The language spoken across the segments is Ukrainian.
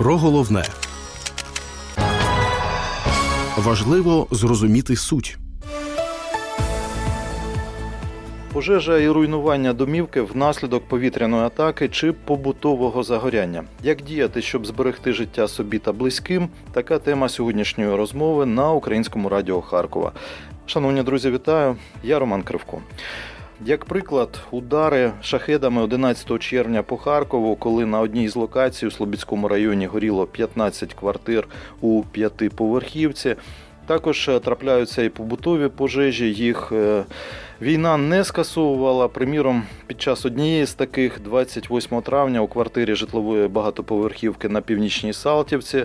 Про головне важливо зрозуміти суть. Пожежа і руйнування домівки внаслідок повітряної атаки чи побутового загоряння. Як діяти, щоб зберегти життя собі та близьким? Така тема сьогоднішньої розмови на українському радіо Харкова. Шановні друзі, вітаю! Я Роман Кривко. Як приклад, удари шахедами 11 червня по Харкову, коли на одній з локацій у Слобідському районі горіло 15 квартир у п'ятиповерхівці. Також е, трапляються і побутові пожежі. Їх е, війна не скасовувала. Приміром, під час однієї з таких, 28 травня, у квартирі житлової багатоповерхівки на північній Салтівці,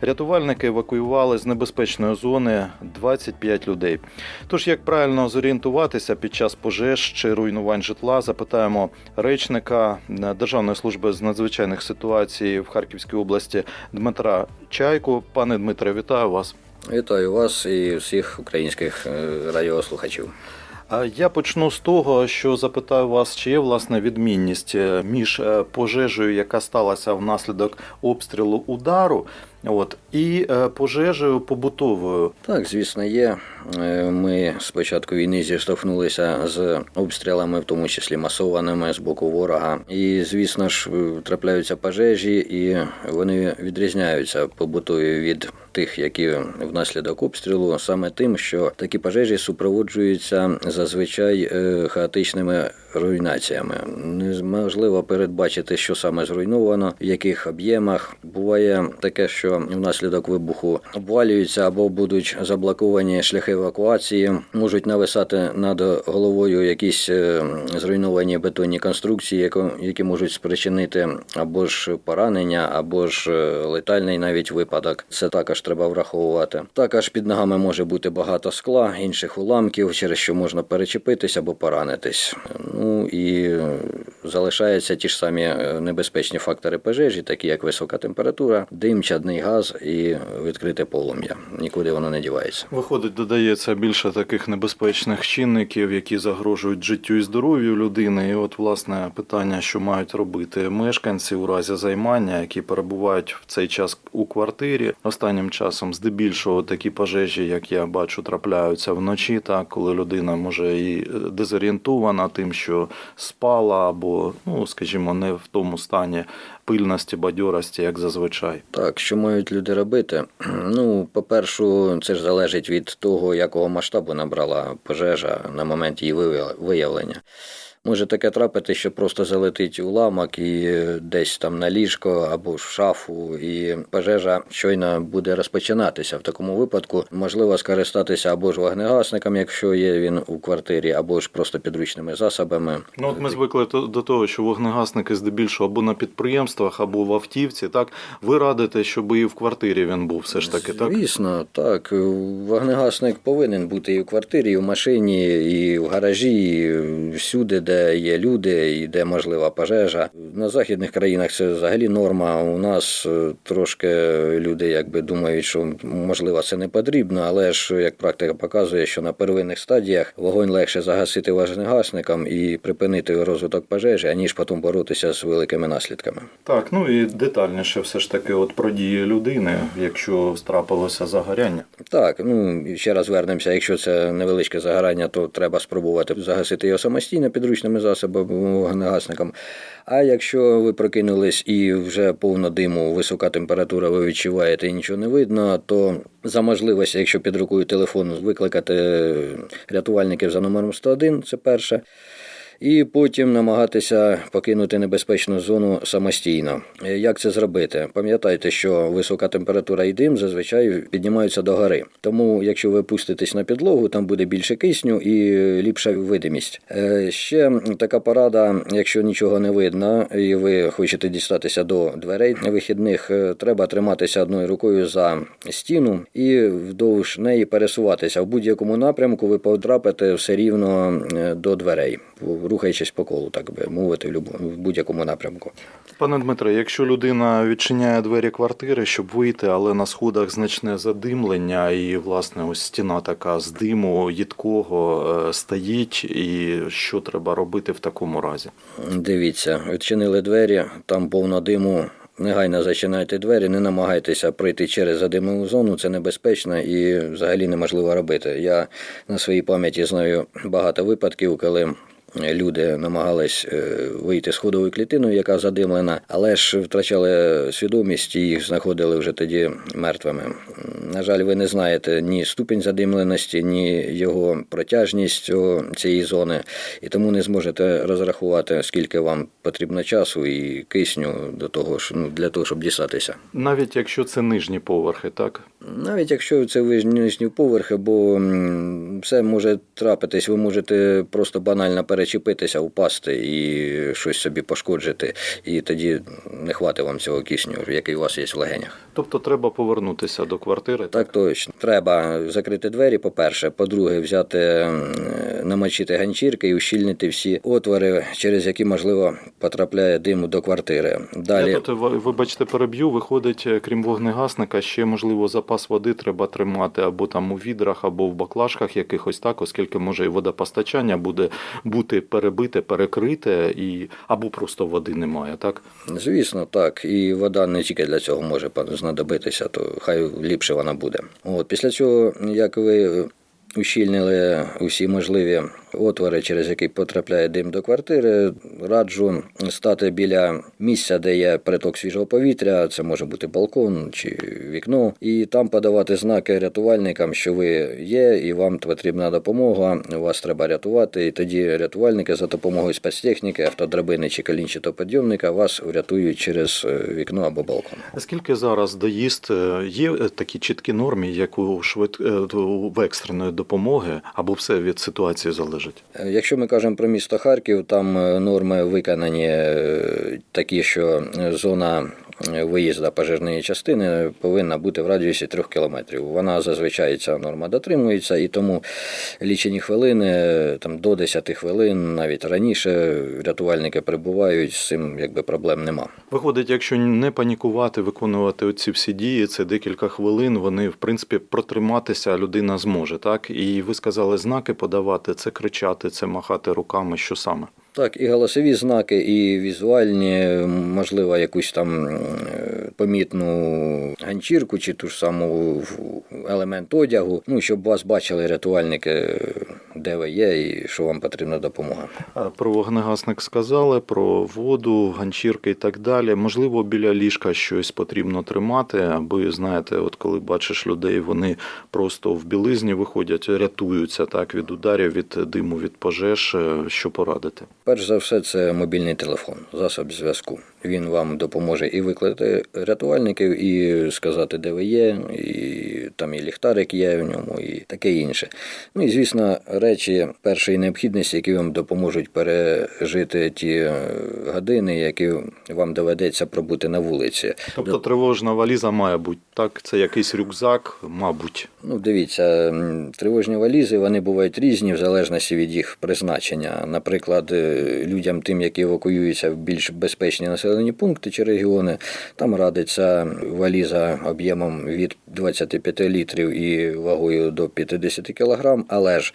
рятувальники евакуювали з небезпечної зони 25 людей. Тож, як правильно зорієнтуватися під час пожеж чи руйнувань житла, запитаємо речника е, Державної служби з надзвичайних ситуацій в Харківській області Дмитра Чайку. Пане Дмитре, вітаю вас. Вітаю вас і всіх українських е, радіослухачів. Я почну з того, що запитаю вас, чи є власне відмінність е, між е, пожежею, яка сталася внаслідок обстрілу удару, от і е, пожежею побутовою. Так, звісно, є. Е, Ми з початку війни зіштовхнулися з обстрілами, в тому числі масованими з боку ворога. І, звісно ж, е, трапляються пожежі, і вони відрізняються побутові від тих, які внаслідок обстрілу, саме тим, що такі пожежі супроводжуються зазвичай хаотичними руйнаціями. Неможливо передбачити, що саме зруйновано, в яких об'ємах. Буває таке, що внаслідок вибуху обвалюються або будуть заблоковані шляхи евакуації, можуть нависати над головою якісь е, зруйновані бетонні конструкції, які можуть спричинити або ж поранення, або ж е, летальний навіть випадок. Це також треба враховувати. Також під ногами може бути багато скла, інших уламків, через що можна перечепитись або поранитись. Ну і е, залишаються ті ж самі е, небезпечні фактори пожежі, такі як висока температура, дим, чадний газ і відкрите полум'я. Нікуди воно не дівається. Виходить, додається більше таких небезпечних чинників, які загрожують життю і здоров'ю людини. І от власне питання, що мають робити мешканці у разі займання, які перебувають в цей час у квартирі. Останнім часом, здебільшого, такі пожежі, як я бачу, трапляються вночі, так коли людина може і е, дезорієнтована тим, що спала, або ну скажімо, не в тому стані пильності, бадьорості, як зазвичай. Так, що мають люди робити? Ну, по-перше, це ж залежить від того, якого масштабу набрала пожежа на момент її виявлення. Може таке трапити, що просто залетить уламок і десь там на ліжко або ж в шафу, і пожежа щойно буде розпочинатися. В такому випадку можливо скористатися або ж вогнегасником, якщо є він у квартирі, або ж просто підручними засобами. Ну, от ми звикли до того, що вогнегасники здебільшого або на підприємствах, або в автівці. Так ви радите, щоб і в квартирі він був все ж таки, так? Звісно, так. Вогнегасник повинен бути і в квартирі, і в машині, і в гаражі, і всюди, де є люди, і де можлива пожежа. На західних країнах це взагалі норма. У нас е, трошки люди якби думають, що можливо це не потрібно, але ж як практика показує, що на первинних стадіях вогонь легше загасити вогнегасником і припинити розвиток пожежі, аніж потім боротися з великими наслідками. Так, ну і детальніше все ж таки от про дії людини, якщо страпилося загоряння. Так, ну ще раз вернемося. Якщо це невеличке загорання, то треба спробувати загасити його самостійно підручними засобами вогнегасником. А якщо ви прокинулись і вже повно диму, висока температура, ви відчуваєте і нічого не видно, то за можливості, якщо під рукою телефон, викликати рятувальників за номером 101, це перше. І потім намагатися покинути небезпечну зону самостійно. Е, Як це зробити? Пам'ятайте, що висока температура і дим зазвичай піднімаються до гори. Тому, якщо ви пуститесь на підлогу, там буде більше кисню і ліпша видимість. Е, Ще така порада, якщо нічого не видно, і ви хочете дістатися до дверей вихідних, е, треба триматися одною рукою за стіну і вдовж неї пересуватися. В будь-якому напрямку ви потрапите все рівно до дверей, рухаючись по колу, так би мовити, в будь-якому напрямку. Пане Дмитре, якщо людина відчиняє двері квартири, щоб вийти, але на сходах значне задимлення, і власне ось стіна така з диму їдкого е, стоїть, і що треба робити в такому разі? Дивіться, відчинили двері, там повно диму. негайно зачинайте двері, не намагайтеся пройти через задимлену зону, це небезпечно і взагалі неможливо робити. Я на своїй пам'яті знаю багато випадків, коли люди намагались е, вийти з ходовою клітиною, яка задимлена, але ж втрачали свідомість і їх знаходили вже тоді мертвими. На жаль, ви не знаєте ні ступінь задимленості, ні його протяжність цієї зони, і тому не зможете розрахувати, скільки вам потрібно часу і кисню до того ж, ну, для того, щоб дістатися. Навіть якщо це нижні поверхи, так? Навіть якщо це нижні поверхи, бо все може трапитись, ви можете просто банально перечепитися, впасти і щось собі пошкоджити, і тоді не хватить вам цього кисню, який у вас є в легенях. Тобто треба повернутися до квартири. Так точно. Треба закрити двері, по-перше. По-друге, взяти, намочити ганчірки і ущільнити всі отвори, через які, можливо, потрапляє дим до квартири. Далі. Я тут, вибачте, переб'ю, виходить, е, крім вогнегасника, ще, можливо, запас води треба тримати або там у відрах, або в баклажках якихось так, оскільки може і водопостачання буде бути перебите, перекрите, і... або просто води немає, так? Звісно, так. І вода не тільки для цього може знадобитися, то хай ліпше вона буде. От після цього, як ви ущільнили усі можливі отвори, через які потрапляє дим до квартири, раджу стати біля місця, де є приток свіжого повітря. Це може бути балкон чи вікно, і там подавати знаки рятувальникам, що ви є, і вам потрібна допомога. Вас треба рятувати. І тоді рятувальники за допомогою спецтехніки, автодрабини чи калінчатоподйомника вас врятують через е, вікно або балкон. Скільки зараз доїзд е, є такі чіткі норми, як у швид... е, в екстреної допомоги, або все від ситуації залежить? Е, Якщо ми кажемо про місто Харків, там е, норми виконані е, такі, що зона е, виїзду пожежної частини повинна бути в радіусі трьох кілометрів. Вона зазвичай ця норма дотримується, і тому лічені хвилини, е, там до 10 хвилин, навіть раніше рятувальники прибувають, з цим якби проблем нема. Виходить, якщо не панікувати, виконувати оці всі дії, це декілька хвилин, вони, в принципі, протриматися людина зможе, так? І ви сказали знаки подавати, це кричати, це махати руками, що саме? Так, і голосові знаки, і візуальні, можливо, якусь там е, помітну ганчірку чи ту ж саму елемент одягу, ну, щоб вас бачили рятувальники, де ви є і що вам потрібна допомога. Про вогнегасник сказали, про воду, ганчірки і так далі. Можливо, біля ліжка щось потрібно тримати, аби, знаєте, от коли бачиш людей, вони просто в білизні виходять, рятуються так від ударів, від диму, від пожеж. Е, Що порадити? Перш за все, це мобільний телефон, засоб зв'язку. Він вам допоможе і викликати рятувальників, і сказати, де ви є, і там і ліхтарик є в ньому, і таке інше. Ну і звісно, речі першої необхідності, які вам допоможуть пережити ті е, години, які вам доведеться пробути на вулиці. Тобто тривожна валіза має бути так, це якийсь рюкзак, мабуть. Ну, дивіться, тривожні валізи вони бувають різні в залежності від їх призначення. Наприклад, е, людям, тим, які евакуюються в більш безпечні населені пункти чи регіони, там радиться валіза об'ємом від 25 літрів і вагою до 50 кг. Але ж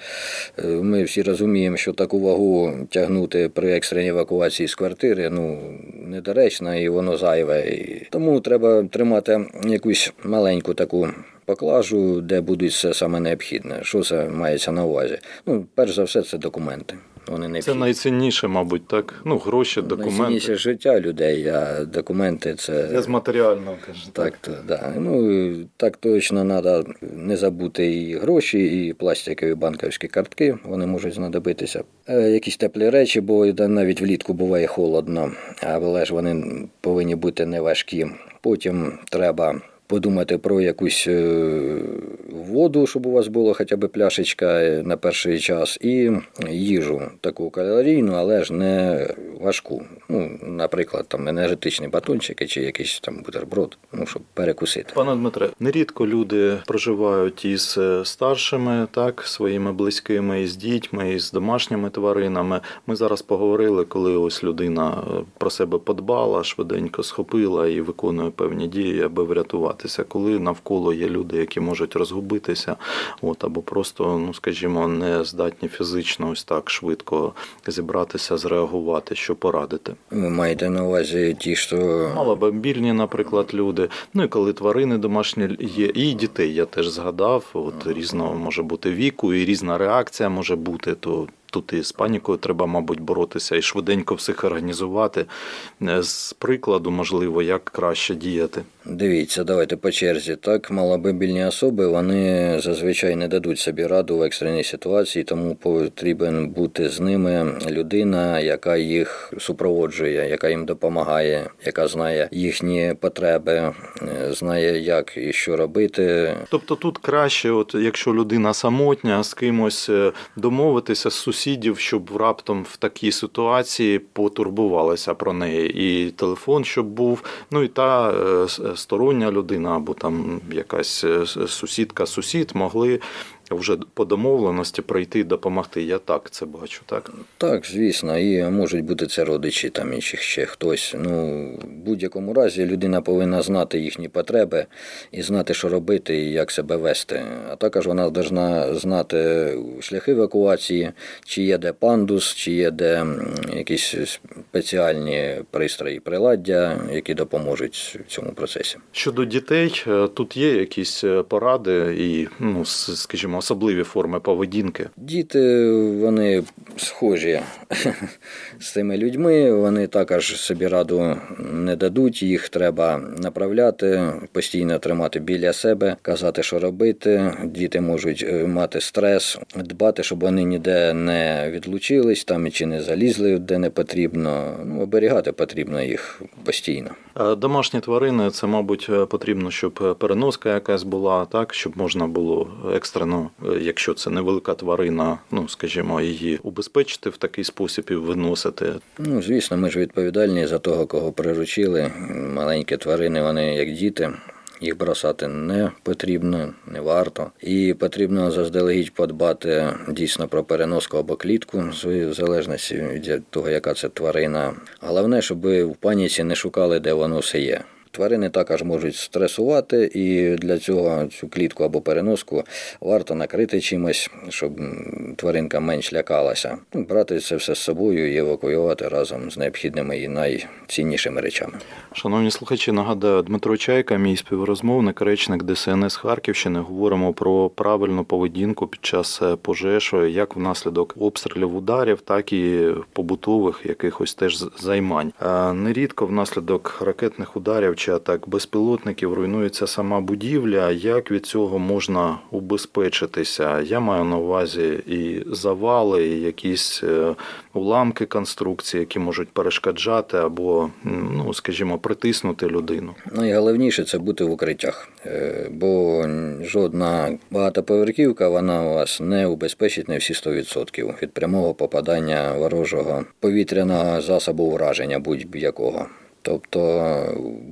ми всі розуміємо, що таку вагу тягнути при екстреній евакуації з квартири ну недоречно і воно зайве. І Тому треба тримати якусь маленьку таку поклажу, де будуть все саме необхідне. Що це мається на увазі? Ну, перш за все, це документи. Вони Це найцінніше, мабуть, так. Ну, гроші, документи. Найцінніше життя людей, а документи це. Я з матеріального кажу. Так, то, да. Ну, так точно треба не забути і гроші, і пластикові банківські картки, вони можуть знадобитися. Е, якісь теплі речі, бо навіть влітку буває холодно, але ж вони повинні бути не важкі. Потім треба подумати про якусь е, воду, щоб у вас було хоча б пляшечка е, на перший час, і їжу таку калорійну, але ж не важку. Ну, наприклад, там енергетичні батончики чи якийсь там бутерброд, ну, щоб перекусити. Пане Дмитре, нерідко люди проживають із е, старшими, так, своїми близькими, із дітьми, із домашніми тваринами. Ми зараз поговорили, коли ось людина про себе подбала, швиденько схопила і виконує певні дії, аби врятуватися. Коли навколо є люди, які можуть розгубитися, от або просто, ну скажімо, не здатні фізично ось так швидко зібратися, зреагувати, що порадити. Ви маєте на увазі ті, що Малобамбільні, наприклад, люди. Ну і коли тварини домашні є, і дітей я теж згадав. От різного може бути віку, і різна реакція може бути. То тут і з панікою треба, мабуть, боротися і швиденько всіх організувати. Е, З прикладу, можливо, як краще діяти. Дивіться, давайте по черзі. Так, малобибільні особи вони зазвичай не дадуть собі раду в екстреній ситуації, тому потрібен бути з ними людина, яка їх супроводжує, яка їм допомагає, яка знає їхні потреби, е, знає, як і що робити. Тобто тут краще, от якщо людина самотня, з кимось е, домовитися з сусідів, щоб раптом в такій ситуації потурбувалися про неї. І телефон, щоб був, ну і та е, стороння людина або там якась е, сусідка, сусід могли вже по домовленості прийти і допомогти. Я так це бачу, так? Так, звісно, і можуть бути це родичі там і чи ще хтось. Ну, в будь-якому разі людина повинна знати їхні потреби і знати, що робити і як себе вести. А також вона повинна знати шляхи евакуації, чи є де пандус, чи є де якісь спеціальні пристрої приладдя, які допоможуть в цьому процесі. Щодо дітей, е, тут є якісь е, поради і, ну, скажімо, особливі форми поведінки. Діти вони схожі з цими людьми. Вони також собі раду не дадуть. Їх треба направляти, постійно тримати біля себе, казати, що робити. Діти можуть е, мати стрес, дбати, щоб вони ніде не відлучились там чи не залізли, де не потрібно. Ну, оберігати потрібно їх постійно. Е, Домашні тварини це, мабуть, е, потрібно, щоб переноска якась була, так щоб можна було екстрено, якщо це невелика тварина, ну скажімо, її убезпечити в такий спосіб і виносити. Ну, звісно, ми ж відповідальні за того, кого приручили. Маленькі тварини, вони як діти. Їх бросати не потрібно, не варто. І потрібно заздалегідь подбати дійсно про переноску або клітку, в залежності від того, яка це тварина. Головне, щоб в паніці не шукали, де воно все є. Тварини також можуть стресувати, і для цього цю клітку або переноску варто накрити чимось, щоб тваринка менш лякалася. Ну, Брати це все з собою і евакуювати разом з необхідними і найціннішими речами. Шановні слухачі, нагадаю, Дмитро Чайка, мій співрозмовник, речник ДСНС Харківщини. Говоримо про правильну поведінку під час е, пожеж, як внаслідок обстрілів ударів, так і побутових якихось теж займань. Е, Нерідко внаслідок ракетних ударів чи атак безпілотників руйнується сама будівля. Як від цього можна убезпечитися? Я маю на увазі і завали, і якісь е, уламки конструкції, які можуть перешкоджати або, ну скажімо, притиснути людину. Найголовніше це бути в укриттях, Е, бо жодна багатоповерхівка вона вас не убезпечить на всі 100% від прямого попадання ворожого повітряного засобу враження будь-якого. Тобто,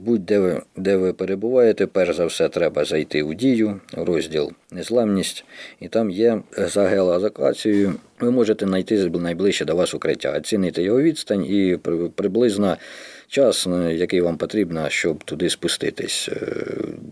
будь-де ви, де ви перебуваєте, перш за все треба зайти у дію, розділ незламність, і там є за геолокацією. Ви можете знайти найближче до вас укриття, оцінити його відстань і приблизно час, е, який вам потрібно, щоб туди спуститись. Е,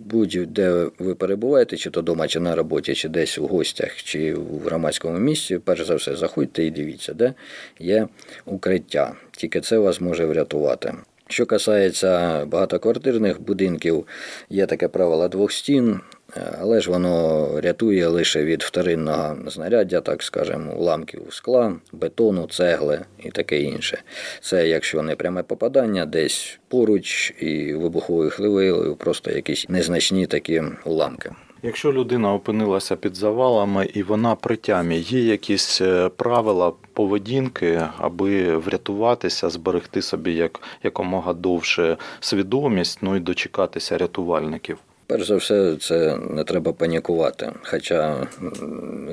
Будь-де ви перебуваєте, чи то вдома, чи на роботі, чи десь у гостях, чи в громадському місці, перш за все, заходьте і дивіться, де є укриття. Тільки це вас може врятувати. Що касається багатоквартирних будинків, є таке правило двох стін, е, але ж воно рятує лише від вторинного знаряддя, так скажемо, уламків скла, бетону, цегли і таке інше. Це якщо не пряме попадання, десь поруч і вибуховою хвилею, просто якісь незначні такі уламки. Якщо людина опинилася під завалами і вона при тямі, є якісь е, правила поведінки, аби врятуватися, зберегти собі як якомога довше свідомість, ну і дочекатися рятувальників. Перш за все, це не треба панікувати. Хоча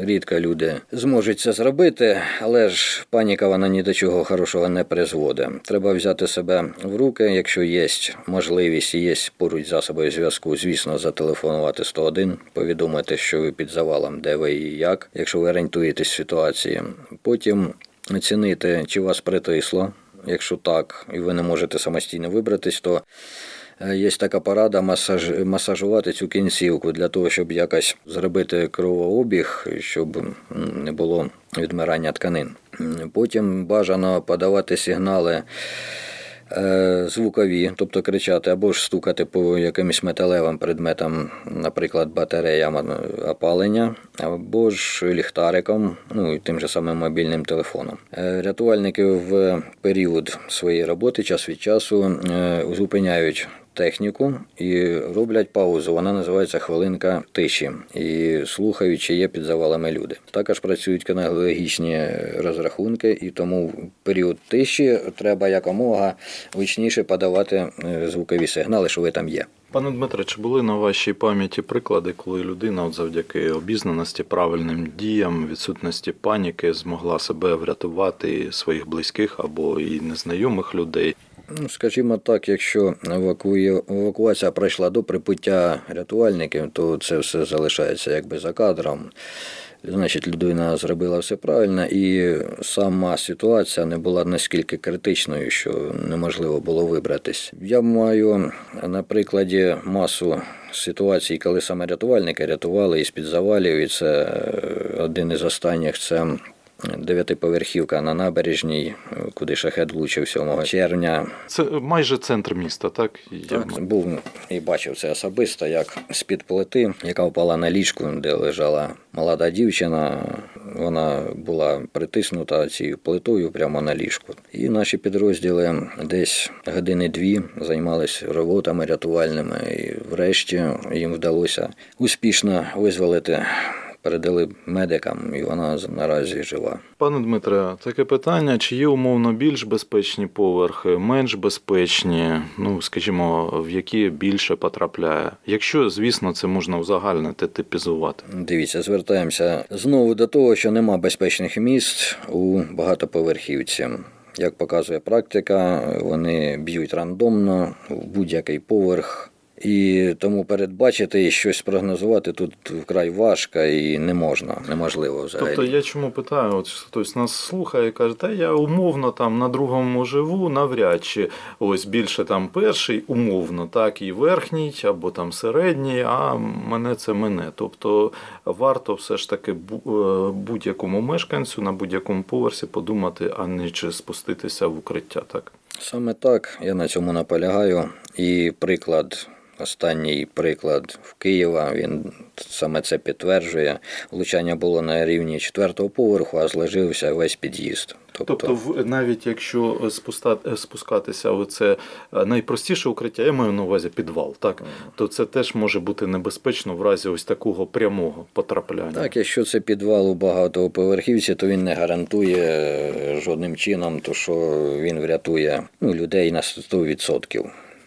рідко люди зможуть це зробити, але ж паніка вона ні до чого хорошого не призводить. Треба взяти себе в руки, якщо є можливість є поруч засоби зв'язку, звісно, зателефонувати 101, повідомити, що ви під завалом, де ви і як, якщо ви орієнтуєтесь ситуації. Потім оцінити, чи вас притисло. Якщо так, і ви не можете самостійно вибратись, то Є така порада масаж, масажувати цю кінцівку для того, щоб якось зробити кровообіг, щоб не було відмирання тканин. Потім бажано подавати сигнали Е, Звукові, тобто кричати або ж стукати по якимось металевим предметам, наприклад, батареям е, опалення, або ж ліхтариком, ну і тим же самим мобільним телефоном. Е, Рятувальники в період своєї роботи час від часу е, зупиняють техніку і роблять паузу. Вона називається хвилинка тиші і слухають, чи є під завалами люди. Також працюють кинологічні розрахунки, і тому в період тиші треба якомога гучніше подавати е, звукові сигнали, що ви там є. Пане Дмитре, чи були на вашій пам'яті приклади, коли людина, от завдяки обізнаності, правильним діям, відсутності паніки, змогла себе врятувати своїх близьких або і незнайомих людей? Ну, скажімо так, якщо евакуація пройшла до прибуття рятувальників, то це все залишається якби за кадром. Значить, людина зробила все правильно, і сама ситуація не була наскільки критичною, що неможливо було вибратись. Я маю на прикладі масу ситуацій, коли саме рятувальники рятували із під завалів, і це е, один із останніх це дев'ятиповерхівка на набережній, куди шахет влучив 7 червня. Це майже центр міста, так? Я Так, був і бачив це особисто, як з-під плити, яка впала на ліжку, де лежала молода дівчина. Вона була притиснута цією плитою прямо на ліжку. І наші підрозділи десь години-дві займалися роботами рятувальними. І врешті їм вдалося успішно визволити. Передали медикам, і вона наразі жива. Пане Дмитре, таке питання: чи є умовно більш безпечні поверхи, менш безпечні, ну скажімо, в які більше потрапляє? Якщо, звісно, це можна узагальнити, типізувати. Дивіться, звертаємося знову до того, що нема безпечних місць у багатоповерхівці. Як показує практика, вони б'ють рандомно в будь-який поверх. І тому передбачити і щось прогнозувати тут вкрай важко і не можна, неможливо взагалі. Тобто я чому питаю? От хтось нас слухає і каже, та я умовно там на другому живу, навряд чи ось більше там перший, умовно, так, і верхній, або там середній, а мене це мене. Тобто варто все ж таки е, будь-якому мешканцю на будь-якому поверсі подумати, а не чи спуститися в укриття, так? Саме так, я на цьому наполягаю. І приклад, останній приклад в Києва, він саме це підтверджує. Влучання було на рівні четвертого поверху, а зложився весь під'їзд. Тобто, в- навіть якщо спускатися в це е, найпростіше укриття, я маю на увазі підвал, так? То це теж може бути небезпечно в разі ось такого прямого потрапляння. Так, якщо це підвал у багатоповерхівці, то він не гарантує е, жодним чином, то що він врятує ну, людей на 100%.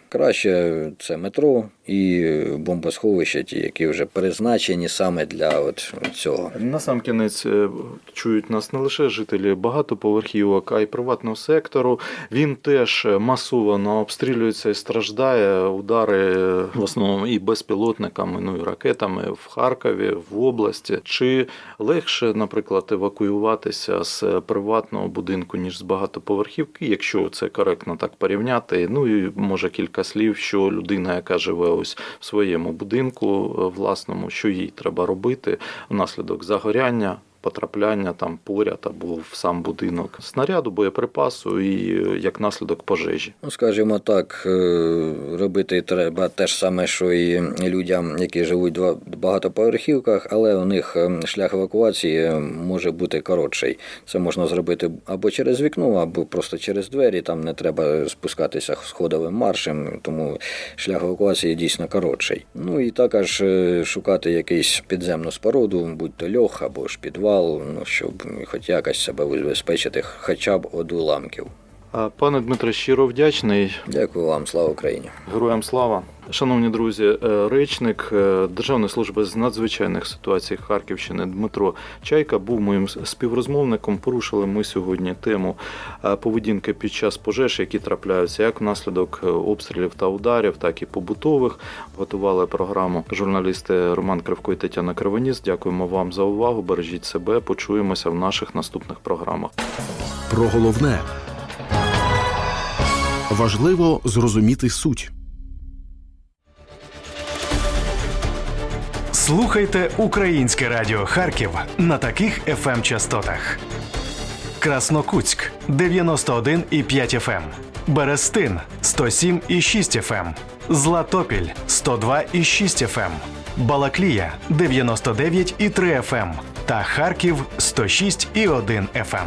Краще це метро і бомбосховища, ті, які вже призначені саме для от цього. На сам кінець е, чують нас не лише жителі багатоповерхівок, а й приватного сектору. Він теж масово обстрілюється і страждає. Удари е, в основному і безпілотниками, ну і ракетами в Харкові, в області. Чи легше, наприклад, евакуюватися з приватного будинку ніж з багатоповерхівки, якщо це коректно так порівняти? Ну і може кілька слів, що людина, яка живе ось в своєму будинку е, власному, що їй треба робити внаслідок загоряння. Потрапляння там поряд або в сам будинок снаряду, боєприпасу і е, як наслідок пожежі. Ну, скажімо так, е, робити треба те ж саме, що і людям, які живуть в багатоповерхівках, але у них е, шлях евакуації може бути коротший. Це можна зробити або через вікно, або просто через двері. Там не треба спускатися сходовим маршем, тому шлях евакуації дійсно коротший. Ну і також е, шукати якийсь підземну споруду, будь то льох або ж підвал, ну щоб хоч якось себе убезпечити, хоча б від уламків. Пане Дмитре, щиро вдячний. Дякую вам, слава Україні. Героям слава. Шановні друзі, е, речник е, Державної служби з надзвичайних ситуацій Харківщини Дмитро Чайка був моїм співрозмовником. Порушили ми сьогодні тему е, поведінки під час пожеж, які трапляються як внаслідок обстрілів та ударів, так і побутових. Готували програму журналісти Роман Кривко і Тетяна Кривоніс. Дякуємо вам за увагу. Бережіть себе. Почуємося в наших наступних програмах. Про головне важливо зрозуміти суть. Слухайте Українське Радіо Харків на таких fm частотах Краснокутськ 91,5 FM, Берестин 107,6 FM, Златопіль 102,6 FM, Балаклія 99,3 FM та Харків 106,1 FM.